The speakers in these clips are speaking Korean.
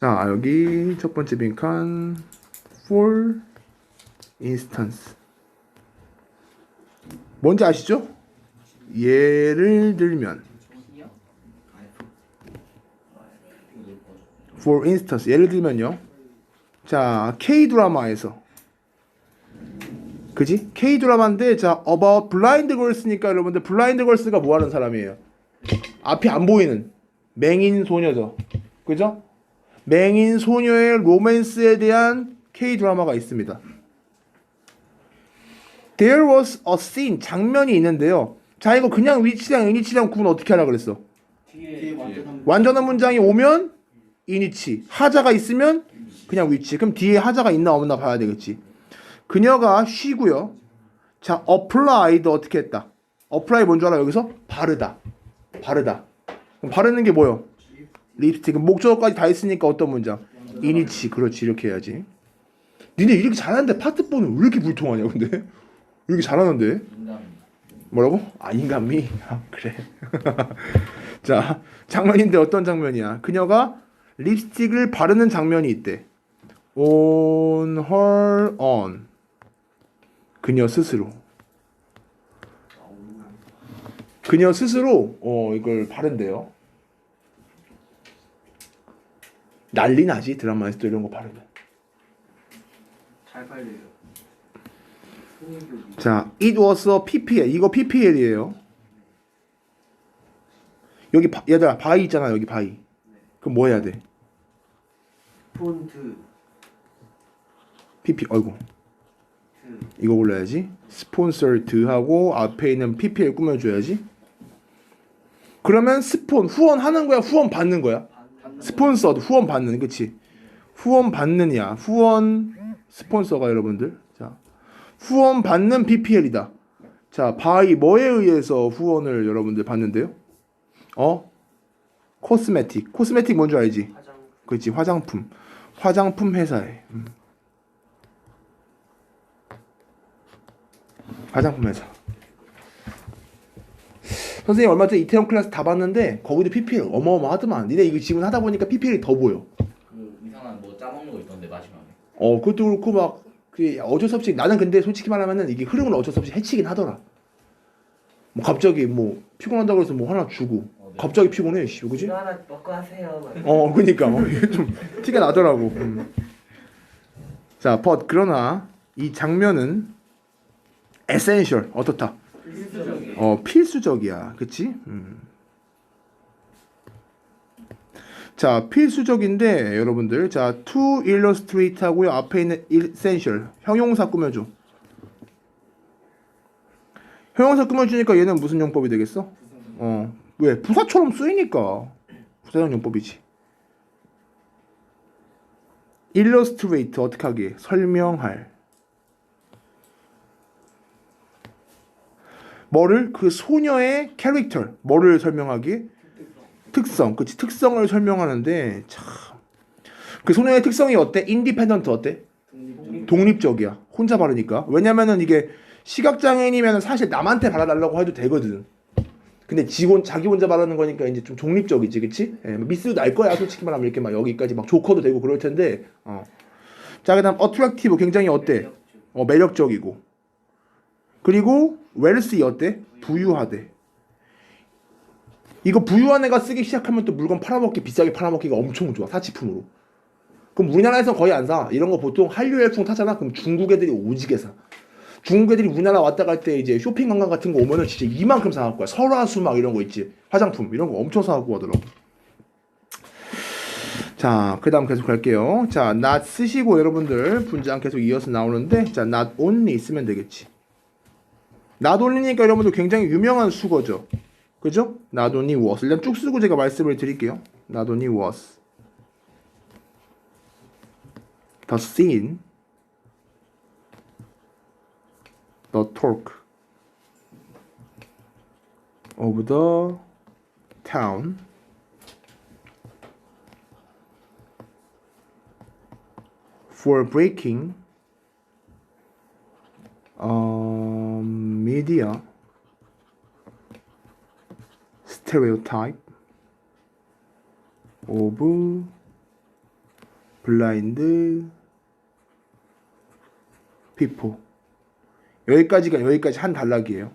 자, 여기 첫 번째 빈칸 for instance. 뭔지 아시죠? 예를 들면 for instance 예를 들면요. 자, K 드라마에서 그지? K 드라마인데 자, about blind girls니까 여러분들 blind girls가 뭐 하는 사람이에요? 앞이 안 보이는 맹인 소녀죠. 그죠? 맹인 소녀의 로맨스에 대한 K 드라마가 있습니다. There was a scene 장면이 있는데요. 자 이거 그냥 위치랑 이니치랑 구분 어떻게 하라 그랬어? 뒤에 완전한 완전한 문장이 오면 이니치, 하자가 있으면 그냥 위치. 그럼 뒤에 하자가 있나 없나 봐야 되겠지. 그녀가 쉬고요. 자, applied 어떻게 했다? apply 뭔줄 알아? 여기서 바르다. 바르다. 그럼 바르는 게 뭐요? 립스틱. 그럼 목적어까지 다 있으니까 어떤 문장? 이니치. 그렇지. 이렇게 해야지. 니네 이렇게 잘하는데 파트 4는 왜 이렇게 불통하냐, 근데? 이렇게 잘하는데? 뭐라고? 아 인간미? 아 그래 자 장면인데 어떤 장면이야 그녀가 립스틱을 바르는 장면이 있대 on her own 그녀 스스로 그녀 스스로 어 이걸 바른대요 난리 나지 드라마에서 또 이런 거 바르면 잘 팔려요. 자, it was a PPL. 이거 PPL이에요. 여기 바, 얘들아 바이 있잖아 여기 바이. 그럼 뭐 해야 돼? 폰트 PP. 어이구 트 이거 골라야지. 스폰서 드 하고 앞에 있는 PPL 꾸며줘야지. 그러면 스폰 후원 하는 거야 후원 받는 거야? 스폰서드 후원 받는 그치? 후원 받느냐 후원 스폰서가 여러분들 자 후원 받는 BPL이다. 자 바이 뭐에 의해서 후원을 여러분들 받는데요? 어? 코스메틱 코스메틱 뭔지 알지? 화장 그렇지 화장품 화장품 회사에 음. 화장품 회사 선생님 얼마 전에 이태원 클래스 다 봤는데 거기도 PPL 어마어마하더만 니네 이거 지금 하다 보니까 PPL이 더 보여 그 이상한 뭐 짜먹는 거 있던데 마지막에 어 그것도 그렇고 막 그 어쩔 수 없이 나는 근데 솔직히 말하면은 이게 흐름을 어쩔 수 없이 해치긴 하더라 뭐 갑자기 뭐 피곤하다고 해서 뭐 하나 주고 어, 네. 갑자기 피곤해 씨 그지? 이거 하나 먹고 하세요. 어, 그니까 어, 이게 좀 티가 나더라고. 음. 자, but 그러나 이 장면은 essential 어떻다? 필수적이에요. 어, 필수적이야, 그치? 음. 자, 필수적인데 여러분들, 자, to illustrate 하고요 앞에 있는 essential 형용사 꾸며줘. 형용사 꾸며주니까 얘는 무슨 용법이 되겠어? 어, 왜? 부사처럼 쓰이니까 부사형 용법이지. illustrate 어떻게 하기? 설명할. 뭐를 그 소녀의 캐릭터 뭐를 설명하기? 특성. 그치 특성을 설명하는데 참. 그 소녀의 특성이 어때? 인디펜던트 어때? 독립적 이야. 혼자 바르니까. 왜냐면은 이게 시각장애인이면 사실 남한테 바라달라고 해도 되거든. 근데 지혼 자기 혼자 바르는 거니까 이제 좀 독립적이지, 그치? 예, 미스도 날 거야, 솔직히 말하면 이렇게 막 여기까지 막 조커도 되고 그럴 텐데. 어. 자, 그다음 어트랙티브 굉장히 어때? 어, 매력적이고. 그리고 웰스 어때? 부유하대. 이거 부유한 애가 쓰기 시작하면 또 물건 팔아먹기 비싸게 팔아먹기가 엄청 좋아 사치품으로. 그럼 우리나라에서 거의 안 사. 이런 거 보통 한류 열풍 타잖아. 그럼 중국 애들이 오지게 사. 중국 애들이 우리나라 왔다 갈 때 이제 쇼핑 관광 같은 거 오면은 진짜 이만큼 사갖고 와. 설화수 막 이런 거 있지. 화장품 이런 거 엄청 사갖고 가더라고. 자, 그 다음 계속 갈게요. 자, not 쓰시고 여러분들 분장 계속 이어서 나오는데 자, not only 있으면 되겠지. Only니까 여러분들 굉장히 유명한 수거죠. 그죠? only was. 일단 쭉 쓰고 제가 말씀을 드릴게요. only was. the scene, the talk of the town for breaking um, media stereotype of 블라인드 피포 여기까지가 여기까지 한 단락이에요.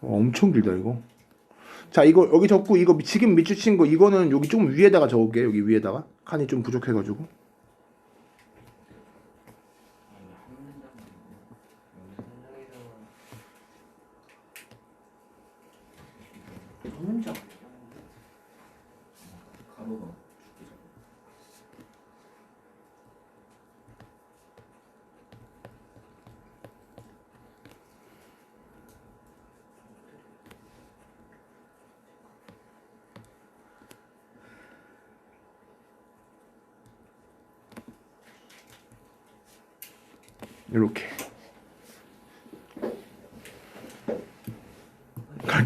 어, 엄청 길다 이거. 자 이거 여기 적고 이거 지금 밑줄 친거 이거는 여기 조금 위에다가 적을게 여기 위에다가. 칸이 좀 부족해가지고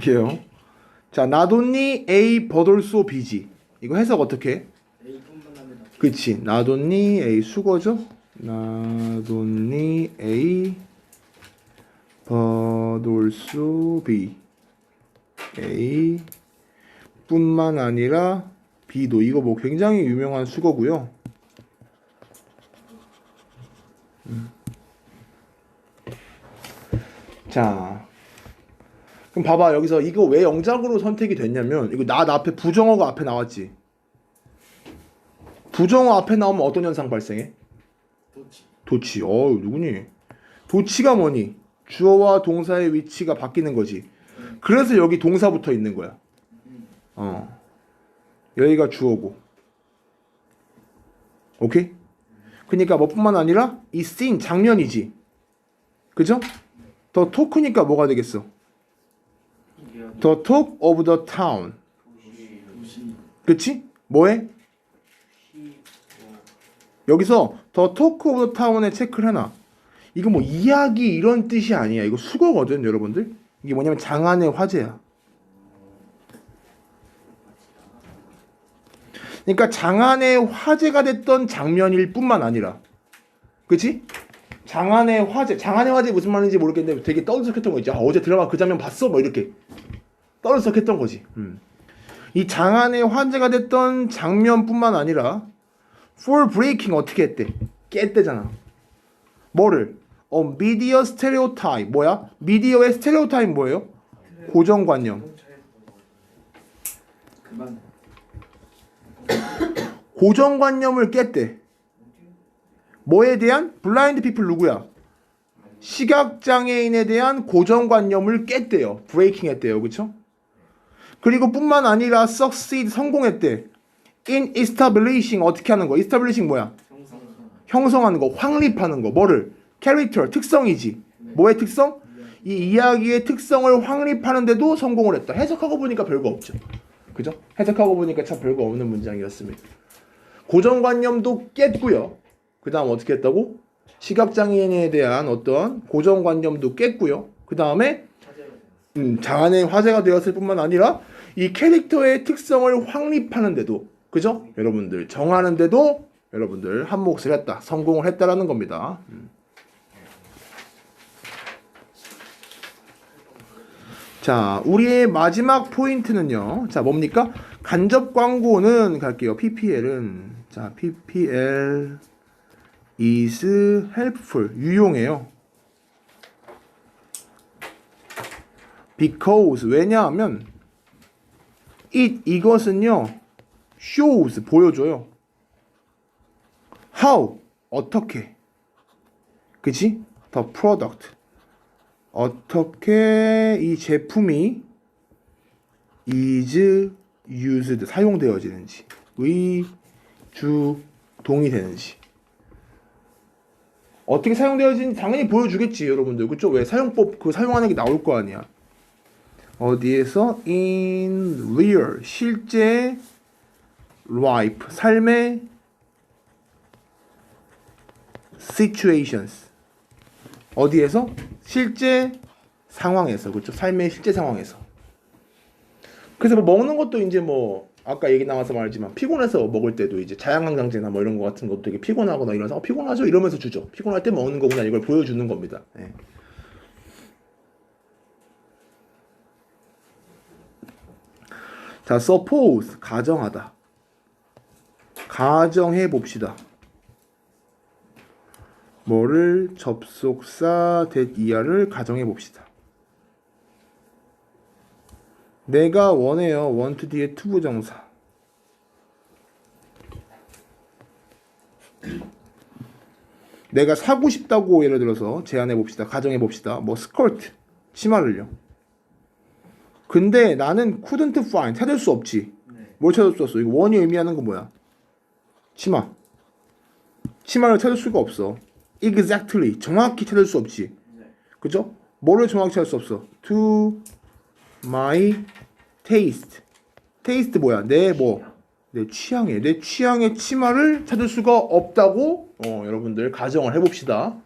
갈게요. 자 나돈니 A 버돌소 B지 이거 해석 어떻게? 해? 그치 나돈니 A 수거죠? 나돈니 A 버돌소 B A 뿐만 아니라 B도 이거 뭐 굉장히 유명한 수거고요. 음. 자 그럼 봐봐 여기서 이거 왜 영작으로 선택이 됐냐면 이거 나, 나 앞에 부정어가 앞에 나왔지. 부정어 앞에 나오면 어떤 현상 발생해? 도치. 도치. 어우 누구니? 도치가 뭐니? 주어와 동사의 위치가 바뀌는 거지. 그래서 여기 동사 붙어 있는 거야. 어. 여기가 주어고. 오케이? 그러니까 뭐뿐만 아니라 이 씬 장면이지. 그죠? 더 토크니까 뭐가 되겠어? The talk of the town. 그치? 뭐해? 여기서 더 토크 오브 더 타운에 체크를 해놔. 이거 뭐 이야기 이런 뜻이 아니야. 이거 수거거든, 여러분들. 이게 뭐냐면 장안의 화제야. 그러니까 장안의 화제가 됐던 장면일 뿐만 아니라, 그치? 장안의 화제, 장안의 화제 무슨 말인지 모르겠는데 되게 떠들썩했던 거 있지. 아, 어제 드라마 그 장면 봤어? 뭐 이렇게 떠들썩했던 거지. 음. 이 장안의 화제가 됐던 장면뿐만 아니라 for breaking 어떻게 했대? 깼대잖아. 뭐를? 어, 미디어 스테레오타입 뭐야? 미디어의 스테레오타입 뭐예요? 고정관념. 고정관념을 깼대. 뭐에 대한? 블라인드 피플 누구야? 시각장애인에 대한 고정관념을 깼대요. 브레이킹 했대요. 그쵸? 그리고 뿐만 아니라 succeed 성공했대. in establishing 어떻게 하는 거? establishing 뭐야? 형성. 형성하는 거, 확립하는 거, 뭐를? 캐릭터, 특성이지. 뭐의 특성? 이 이야기의 특성을 확립하는데도 성공을 했다. 해석하고 보니까 별거 없죠. 그죠? 해석하고 보니까 참 별거 없는 문장이었습니다. 고정관념도 깼고요. 그 다음 어떻게 했다고? 시각장애인에 대한 어떤 고정관념도 깼고요. 그 다음에. 음, 장안의 화제가 되었을 뿐만 아니라 이 캐릭터의 특성을 확립하는데도 그죠? 여러분들 정하는데도 여러분들 한 몫을 했다. 성공을 했다라는 겁니다. 음. 자, 우리의 마지막 포인트는요. 자, 뭡니까? 간접 광고는 갈게요. PPL은 자, PPL is helpful 유용해요. Because. 왜냐하면 it 이것은요 shows 보여줘요. how 어떻게. 그치? the product. 어떻게 이 제품이 is used 사용되어지는지 의주 동이 되는지. 어떻게 사용되어지는지 당연히 보여주겠지 여러분들. 그쪽 왜 사용법 그 사용하는 게 나올 거 아니야 어디에서? in real 실제 life 삶의 situations. 어디에서? 실제 상황에서 그렇죠? 삶의 실제 상황에서. 그래서 뭐 먹는 것도 이제 뭐 아까 얘기 나와서 말했지만 피곤해서 먹을 때도 이제 자양강장제나 뭐 이런 거 같은 것도 되게 피곤하거나 이러면서 어, 피곤하죠? 이러면서 주죠. 피곤할 때 먹는 거구나. 이걸 보여주는 겁니다. 예. 자, suppose 가정하다. 가정해 봅시다. 뭐를 접속사 that 이하를 가정해 봅시다. 내가 원해요. want 뒤에 to 부정사. 내가 사고 싶다고 예를 들어서 제안해 봅시다. 가정해 봅시다. 뭐 스커트, 치마를요. 근데 나는 couldn't find 찾을 수 없지. 네. 뭘 찾을 수 없어? 이거 원이 의미하는 건 뭐야? 치마. 치마를 찾을 수가 없어. Exactly 정확히 찾을 수 없지. 네. 그죠? 뭐를 정확히 찾을 수 없어? To my taste. taste 뭐야? 내 뭐? 내 취향에 내 취향의 치마를 찾을 수가 없다고 어, 여러분들 가정을 해봅시다.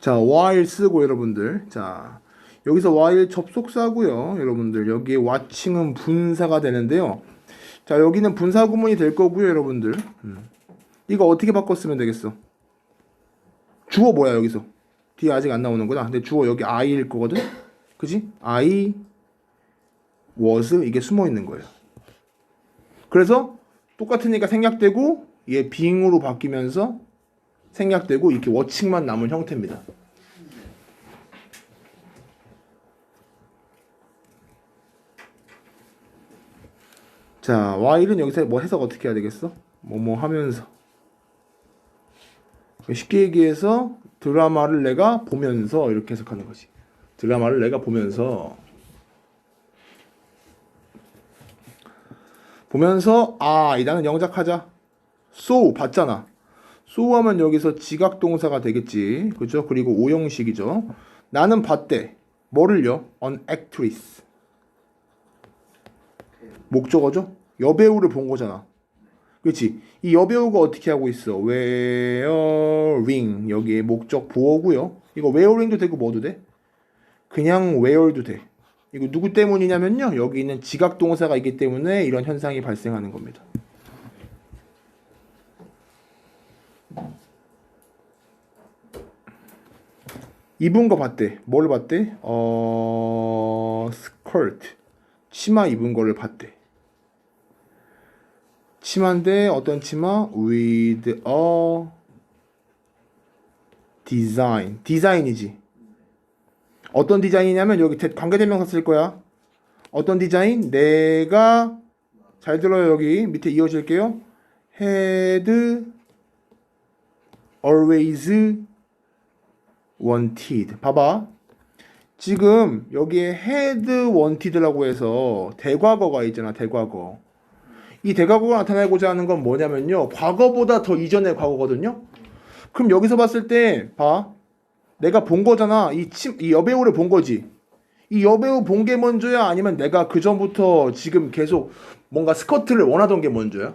자, while 쓰고 여러분들. 자, 여기서 while 접속사고요. 여러분들 여기에 watching은 분사가 되는데요. 자, 여기는 분사 구문이 될 거고요, 여러분들. 음. 이거 어떻게 바꿨으면 되겠어? 주어 뭐야 여기서? 뒤에 아직 안 나오는구나. 근데 주어 여기 I일 거거든. 그지? I was 이게 숨어 있는 거예요. 그래서 똑같으니까 생략되고 얘 being으로 바뀌면서 생략되고 이렇게 워칭만 남은 형태입니다. 자, while은 여기서 뭐 해석 어떻게 해야 되겠어? 뭐 뭐 하면서 쉽게 얘기해서 드라마를 내가 보면서 이렇게 해석하는 거지. 드라마를 내가 보면서 보면서 아, 이 나는 영작하자. so 봤잖아. So 하면 여기서 지각 동사가 되겠지. 그죠? 그리고 오형식이죠. 나는 봤대. 뭐를요? an actress. 목적어죠? 여배우를 본 거잖아. 그렇지? 이 여배우가 어떻게 하고 있어? wearing 여기에 목적 보어고요. 이거 wearing도 되고 뭐도 돼? 그냥 wear도 돼. 이거 누구 때문이냐면요. 여기 있는 지각 동사가 있기 때문에 이런 현상이 발생하는 겁니다. 입은 거 봤대. 뭘 봤대? 어, 스커트. 치마 입은 거를 봤대. 치마인데 어떤 치마? with a design. 디자인이지. 어떤 디자인이냐면 여기 대- 관계대명사 쓸 거야. 어떤 디자인? 내가 잘 들어요 여기 밑에 이어질게요. had always wanted. 봐봐. 지금 여기에 had wanted라고 해서 대과거가 있잖아 대과거. 이 대과거가 나타내고자 하는 건 뭐냐면요. 과거보다 더 이전의 과거거든요. 그럼 여기서 봤을 때 봐. 내가 본 거잖아. 이, 침, 이 여배우를 본 거지. 이 여배우 본 게 먼저야? 아니면 내가 그 전부터 지금 계속 뭔가 스커트를 원하던 게 먼저야?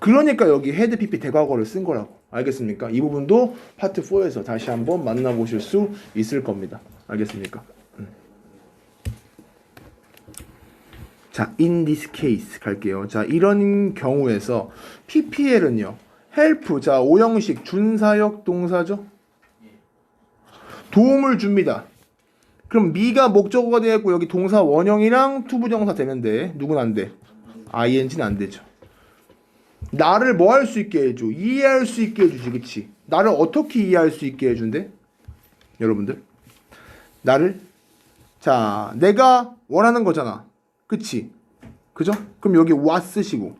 그러니까 여기 헤드 PP 대과거를 쓴 거라고. 알겠습니까? 이 부분도 파트 4에서 다시 한번 만나보실 수 있을 겁니다. 알겠습니까? 음. 자, in this case 갈게요. 자, 이런 경우에서 PPL은요. help 자, 오형식 준사역 동사죠. 도움을 줍니다. 그럼 미가 목적어가 되었고 여기 동사 원형이랑 투부정사 되는데 누군 안 돼? ing는 안 되죠. 나를 뭐 할 수 있게 해줘? 이해할 수 있게 해주지, 그치? 나를 어떻게 이해할 수 있게 해준대? 여러분들, 나를 자, 내가 원하는 거잖아, 그치? 그죠? 그럼 여기 what 쓰시고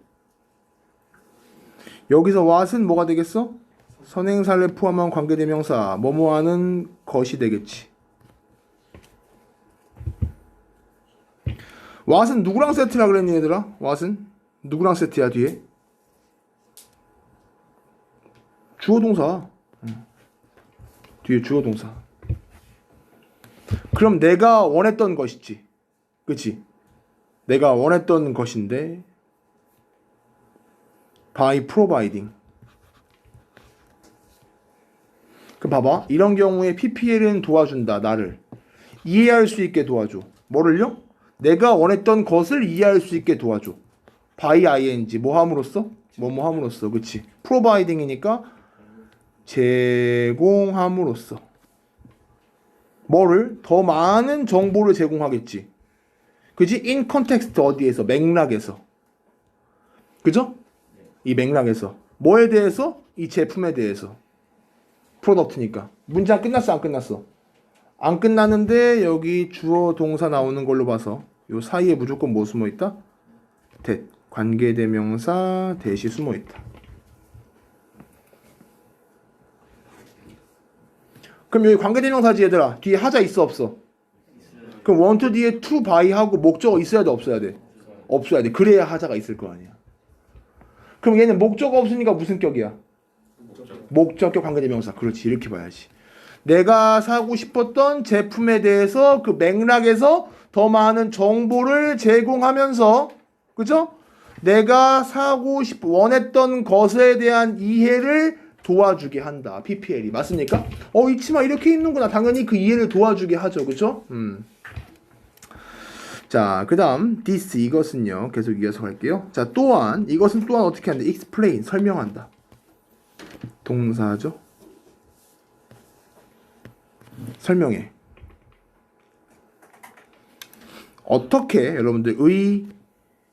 여기서 what은 뭐가 되겠어? 선행사를 포함한 관계대명사 뭐뭐하는 것이 되겠지. what은 누구랑 세트라 그랬니 얘들아? what은 누구랑 세트야 뒤에? 주어 동사. 응. 뒤에 주어 동사. 그럼 내가 원했던 것이지. 그치? 내가 원했던 것인데 by providing. 그럼 봐봐. 이런 경우에 PPL은 도와준다. 나를. 이해할 수 있게 도와줘. 뭐를요? 내가 원했던 것을 이해할 수 있게 도와줘. by ing. 뭐 함으로써? 뭐뭐 함으로써. 그치? providing이니까 제공함으로써. 뭐를 더 많은 정보를 제공하겠지. 그지? in context 어디에서 맥락에서. 그죠? 이 맥락에서 뭐에 대해서? 이 제품에 대해서. 프로덕트니까. 문장 끝났어 안 끝났어? 안 끝났는데 여기 주어 동사 나오는 걸로 봐서 요 사이에 무조건 뭐 숨어 있다? 대 관계대명사 대시 숨어 있다. 그럼 여기 관계대명사지 얘들아 뒤에 하자 있어 없어? 그럼 원투 뒤에 to by 하고 목적어 있어야 돼 없어야 돼? 없어야 돼. 그래야 하자가 있을 거 아니야. 그럼 얘는 목적어 없으니까 무슨 격이야? 목적격 관계대명사. 그렇지. 이렇게 봐야지. 내가 사고 싶었던 제품에 대해서 그 맥락에서 더 많은 정보를 제공하면서 그죠? 내가 사고 싶 원했던 것에 대한 이해를 도와주게 한다. PPL이 맞습니까? 어, 이 치마 이렇게 입는구나. 당연히 그 이해를 도와주게 하죠. 그죠? 음. 자, 그다음 this 이것은요. 계속 이어서 갈게요. 자, 또한 이것은 또한 어떻게 한다? explain 설명한다. 동사죠. 설명해. 어떻게 여러분들 의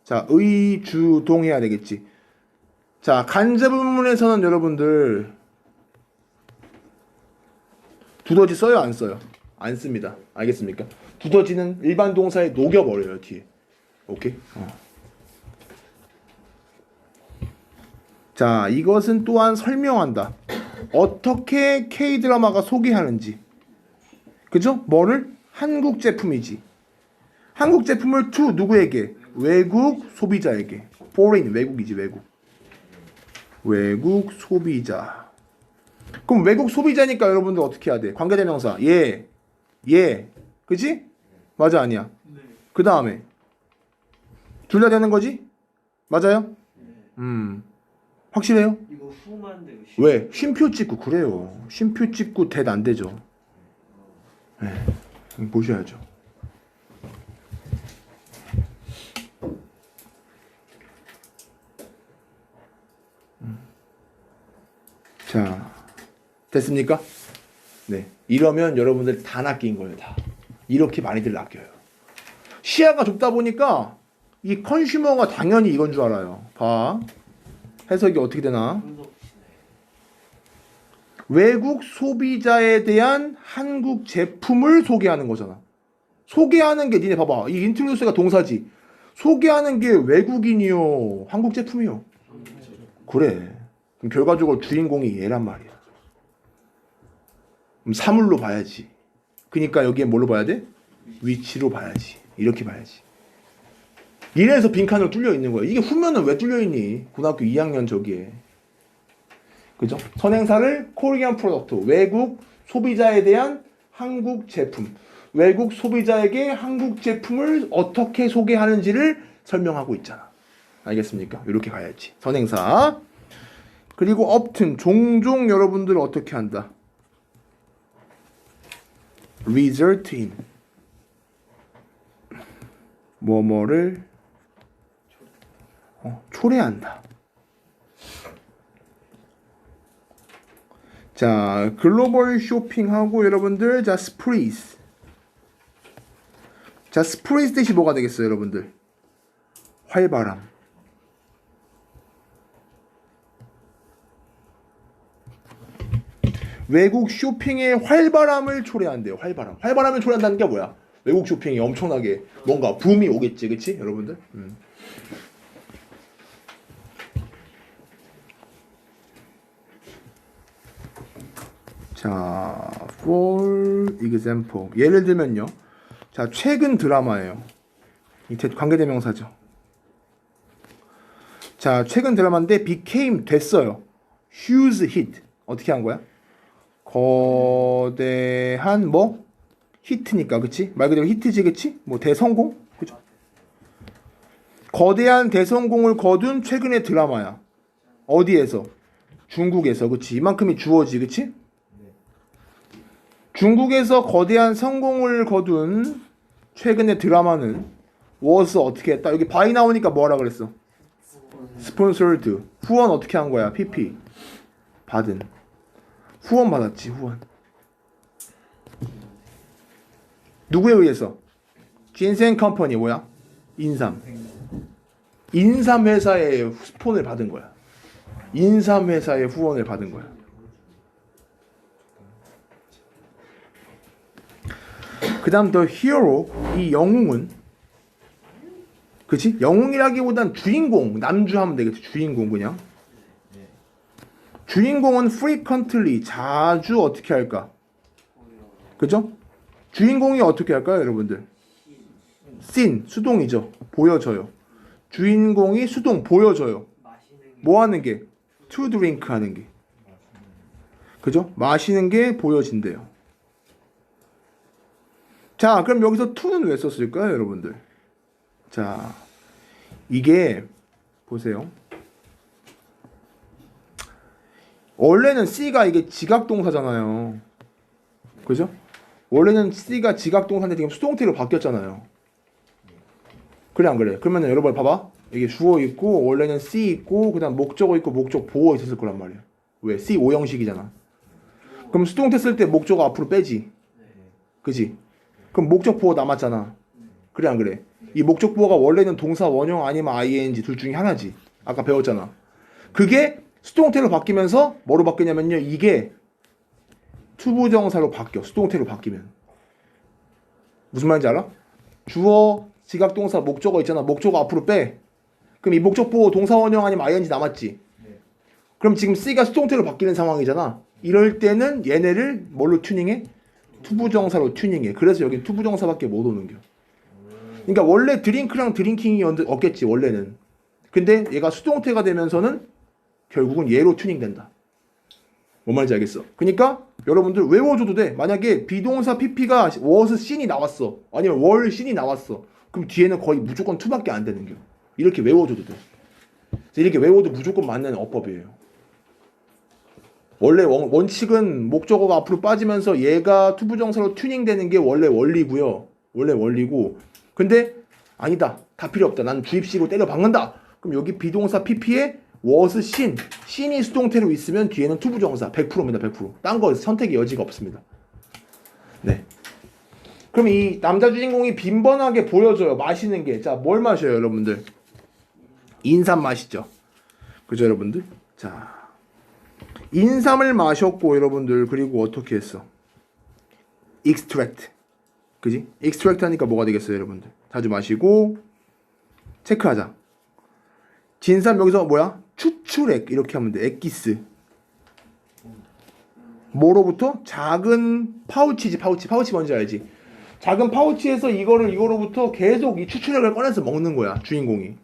자, 의주동 해야 되겠지. 자, 간접문문에서는 여러분들 두더지 써요, 안 써요? 안 씁니다. 알겠습니까? 두더지는 일반 동사에 녹여 버려요, 뒤에. 오케이? 어. 자, 이것은 또한 설명한다. 어떻게 K 드라마가 소개하는지. 그죠? 뭐를? 한국 제품이지. 한국 제품을 to 누구에게? 외국 소비자에게. foreign 외국이지 외국. 외국 소비자. 그럼 외국 소비자니까 여러분들 어떻게 해야 돼? 관계대명사. 예. 예. 그지? 맞아 아니야. 네. 그 다음에 둘 다 되는 거지? 맞아요? 음. 확실해요? 이거 후만데 왜? 쉼표 찍고 그래요. 쉼표 찍고 대안 되죠. 네. 보셔야죠. 음. 자, 됐습니까? 네. 이러면 여러분들 다 낚인 거예요, 다. 이렇게 많이들 낚여요. 시야가 좁다 보니까 이 컨슈머가 당연히 이건 줄 알아요. 봐. 해석이 어떻게 되나? 외국 소비자에 대한 한국 제품을 소개하는 거잖아. 소개하는 게 니네 봐봐. 이 인트로듀스가 동사지. 소개하는 게 외국인이요. 한국 제품이요. 그래. 그럼 결과적으로 주인공이 얘란 말이야. 그럼 사물로 봐야지. 그러니까 여기에 뭘로 봐야 돼? 위치로 봐야지. 이렇게 봐야지. 이래서 빈칸으로 뚫려 있는 거야. 이게 후면은 왜 뚫려 있니? 고등학교 2학년 저기에. 그죠? 선행사를 코리안 프로덕트 외국 소비자에 대한 한국 제품 외국 소비자에게 한국 제품을 어떻게 소개하는지를 설명하고 있잖아 알겠습니까? 이렇게 가야지 선행사 그리고 often 종종 여러분들 어떻게 한다 result in 뭐뭐를 어, 초래한다 자, 글로벌 쇼핑하고 여러분들 자, 스프리스. 자, 스프리스 대시 뭐가 되겠어요, 여러분들? 활바람. 외국 쇼핑의 활바람을 초래한대요. 활바람. 활바람을 초래한다는 게 뭐야? 외국 쇼핑이 엄청나게 뭔가 붐이 오겠지, 그치? 여러분들? 음. 자, for example. 예를 들면요. 자, 최근 드라마예요. 이 대- 관계대명사죠. 자, 최근 드라마인데 became 됐어요. huge hit. 어떻게 한 거야? 거대한 뭐 히트니까 그치? 말 그대로 히트지 그치? 뭐 대성공? 그죠? 거대한 대성공을 거둔 최근의 드라마야. 어디에서? 중국에서 그치? 이만큼이 주어지 그치? 중국에서 거대한 성공을 거둔 최근의 드라마는 was 어떻게 했다? 여기 바이 나오니까 뭐라 그랬어? 스폰서드 후원 어떻게 한 거야? PP 받은 후원 받았지 후원 누구에 의해서? 진센 컴퍼니 뭐야? 인삼. 인삼 회사의 스폰을 받은 거야. 인삼 회사의 후원을 받은 거야. 그 다음 더 히어로 이 영웅은 그치? 영웅이라기보단 주인공 남주 하면 되겠지 주인공 그냥 주인공은 frequently 자주 어떻게 할까? 그죠? 주인공이 어떻게 할까요, 여러분들? seen 수동이죠. 보여져요. 주인공이 수동 보여져요. 뭐 하는 게? to drink 하는 게. 그죠? 마시는 게 보여진대요. 자, 그럼 여기서 to는 왜 썼을까요, 여러분들? 자, 이게 보세요. 원래는 C가 이게 지각동사잖아요. 그죠? 원래는 C가 지각동사인데 지금 수동태로 바뀌었잖아요. 그래 안 그래? 그러면 여러분 봐봐. 이게 주어 있고 원래는 C 있고 그다음 목적어 있고 목적 보어 있었을 거란 말이야. 왜? C 오형식이잖아. 그럼 수동태 쓸 때 목적어 앞으로 빼지. 그지? 그럼 목적 보어 남았잖아. 그래 안 그래? 이 목적 보어가 원래는 동사 원형 아니면 ing 둘 중에 하나지. 아까 배웠잖아. 그게 수동태로 바뀌면서 뭐로 바뀌냐면요. 이게 투부정사로 바뀌어. 수동태로 바뀌면. 무슨 말인지 알아? 주어, 지각 동사, 목적어 있잖아. 목적어 앞으로 빼. 그럼 이 목적 보호 동사 원형 아니면 ing 남았지. 그럼 지금 C가 수동태로 바뀌는 상황이잖아. 이럴 때는 얘네를 뭘로 튜닝해? 투부정사로 튜닝해. 그래서 여기 투부정사밖에 못 오는 겨. 그러니까 원래 드링크랑 드링킹이 었- 없겠지 원래는. 근데 얘가 수동태가 되면서는 결국은 얘로 튜닝된다. 뭔 말인지 알겠어? 그러니까 여러분들 외워줘도 돼. 만약에 비동사 PP가 was sin이 나왔어. 아니면 were sin이 나왔어. 그럼 뒤에는 거의 무조건 투밖에 안 되는 겨. 이렇게 외워줘도 돼. 이렇게 외워도 무조건 맞는 어법이에요. 원래 원, 원칙은 목적어가 앞으로 빠지면서 얘가 투부정사로 튜닝되는 게 원래 원리고요. 원래 원리고. 근데 아니다. 다 필요 없다. 난 주입식으로 때려 박는다. 그럼 여기 비동사 PP에 was sin, sin이 수동태로 있으면 뒤에는 투부정사 100%입니다. 100%. 딴 거 선택의 여지가 없습니다. 네. 그럼 이 남자 주인공이 빈번하게 보여줘요. 마시는 게. 자, 뭘 마셔요, 여러분들? 인삼 마시죠. 그죠, 여러분들? 자. 인삼을 마셨고 여러분들 그리고 어떻게 했어? extract. 그지? extract 하니까 뭐가 되겠어요, 여러분들? 자주 마시고 체크하자. 진삼 여기서 뭐야? 추출액 이렇게 하면 돼. 액기스. 뭐로부터? 작은 파우치지, 파우치. 파우치 뭔지 알지? 작은 파우치에서 이거를 이거로부터 계속 이 추출액을 꺼내서 먹는 거야, 주인공이.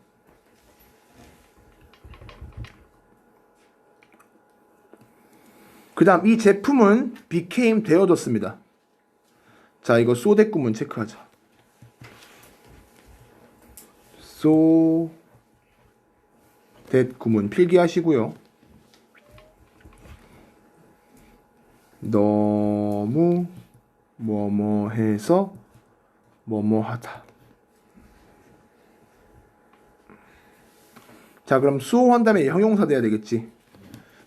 그 다음 이 제품은 became 되어졌습니다. 자 이거 소댓 구문 체크하자. 소 댓 구문 필기하시고요. 너무 뭐뭐해서 뭐뭐하다. 자 그럼 수호한 다음에 형용사 돼야 되겠지.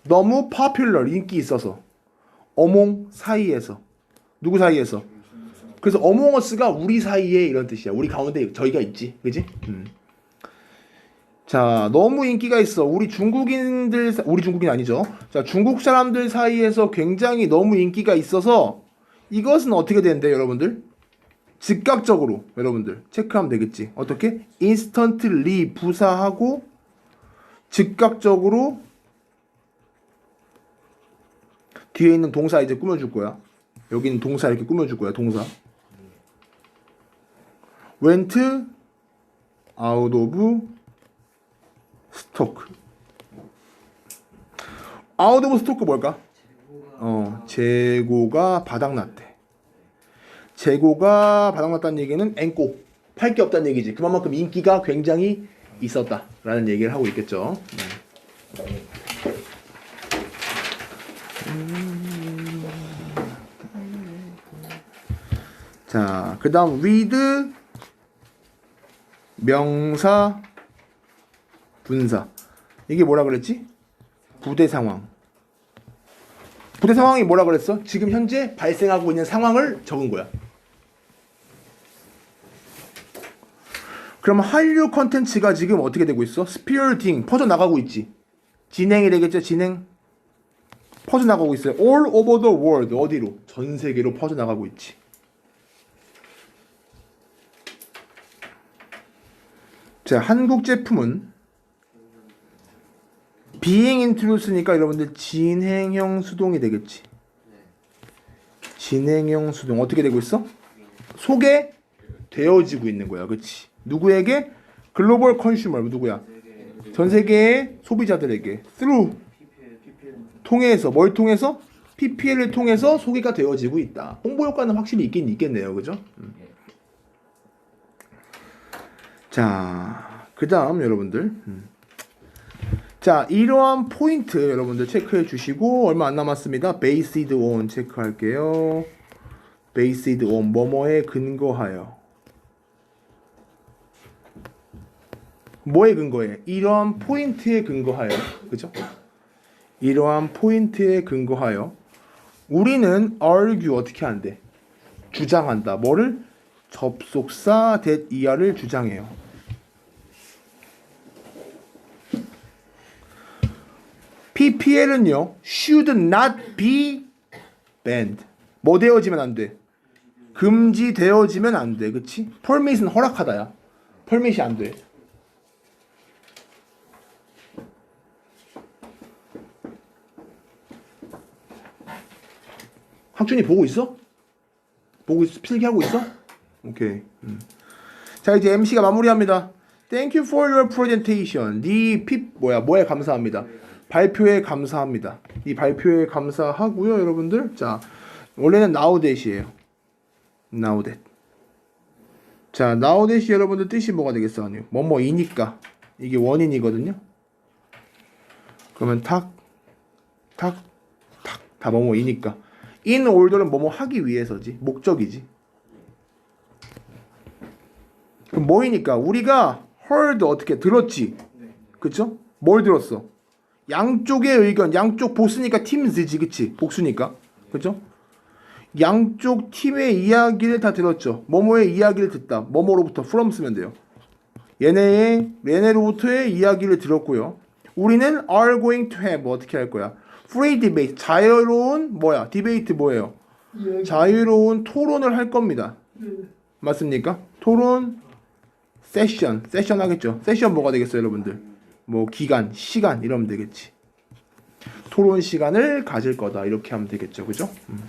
너무 popular 인기 있어서 어몽 사이에서 누구 사이에서 그래서 어몽어스가 우리 사이에 이런 뜻이야 우리 가운데 저희가 있지 그지 음. 자 너무 인기가 있어 우리 중국인들 사- 우리 중국인 아니죠 자 중국 사람들 사이에서 굉장히 너무 인기가 있어서 이것은 어떻게 되는데 여러분들 즉각적으로 여러분들 체크하면 되겠지 어떻게 instantly 부사하고 즉각적으로 뒤에 있는 동사 이제 꾸며줄 거야. 여기는 동사 이렇게 꾸며줄 거야. 동사. went out of out of stock 뭘까? 어, 재고가 바닥났대. 재고가 바닥났다는 얘기는 앵꼬 팔 게 없다는 얘기지. 그만큼 인기가 굉장히 있었다라는 얘기를 하고 있겠죠. 자, 그 다음 with 명사 분사 이게 뭐라 그랬지? 부대 상황 부대 상황이 뭐라 그랬어? 지금 현재 발생하고 있는 상황을 적은 거야 그럼 한류 컨텐츠가 지금 어떻게 되고 있어? 스피어팅 퍼져 나가고 있지. 진행이 되겠죠, 진행. 퍼져 나가고 있어요. All over the world 어디로? 전 세계로 퍼져 나가고 있지. 자, 한국 제품은 비행 인트로스니까 여러분들 진행형 수동이 되겠지. 진행형 수동 어떻게 되고 있어? 소개 되어지고 있는 거야. 그렇지? 누구에게? 글로벌 컨슈머 누구야? 전 세계의 소비자들에게 through 통해서 뭘 통해서 PPL을 통해서 소개가 되어지고 있다. 홍보 효과는 확실히 있긴 있겠네요. 그죠? 음. 자, 그다음 여러분들. 음. 자, 이러한 포인트 여러분들 체크해 주시고 얼마 안 남았습니다. based on 체크할게요. based on 뭐뭐에 근거하여 뭐에 근거해? 이러한 포인트에 근거하여 그죠? 이러한 포인트에 근거하여 우리는 argue 어떻게 한대? 주장한다. 뭐를? 접속사 that 이하를 주장해요. PPL은요, should not be banned. 뭐 되어지면 안 돼? 금지되어지면 안 돼. 그치? permit은 허락하다야. permit이 안 돼. 학준이 보고 있어? 보고 있어? 필기하고 있어? 오케이. 음. 자 이제 MC가 마무리합니다. Thank you for your presentation. 네 피 뭐야 뭐에 감사합니다. 발표에 감사합니다. 이 발표에 감사하고요, 여러분들. 자 원래는 now that이에요. now that. 자 now that이 여러분들 뜻이 뭐가 되겠어? 아니요. 뭐뭐이니까 이게 원인이거든요. 그러면 탁, 탁, 탁 다 뭐뭐이니까. in order는 뭐뭐 하기 위해서지 목적이지. 그럼 뭐이니까 우리가 heard 어떻게 들었지, 그쵸? 뭘 들었어? 양쪽의 의견, 양쪽 보스니까 팀즈지, 그치? 복수니까, 그쵸? 양쪽 팀의 이야기를 다 들었죠. 뭐뭐의 이야기를 듣다. 뭐뭐로부터 from 쓰면 돼요. 얘네의 얘네로부터의 이야기를 들었고요. 우리는 are going to have 어떻게 할 거야? free debate 자유로운 뭐야? 디베이트 뭐예요? 자유로운 토론을 할 겁니다. 맞습니까? 토론 세션 세션 하겠죠. 세션 뭐가 되겠어요, 여러분들? 뭐 기간, 시간 이러면 되겠지. 토론 시간을 가질 거다 이렇게 하면 되겠죠, 그죠? 음.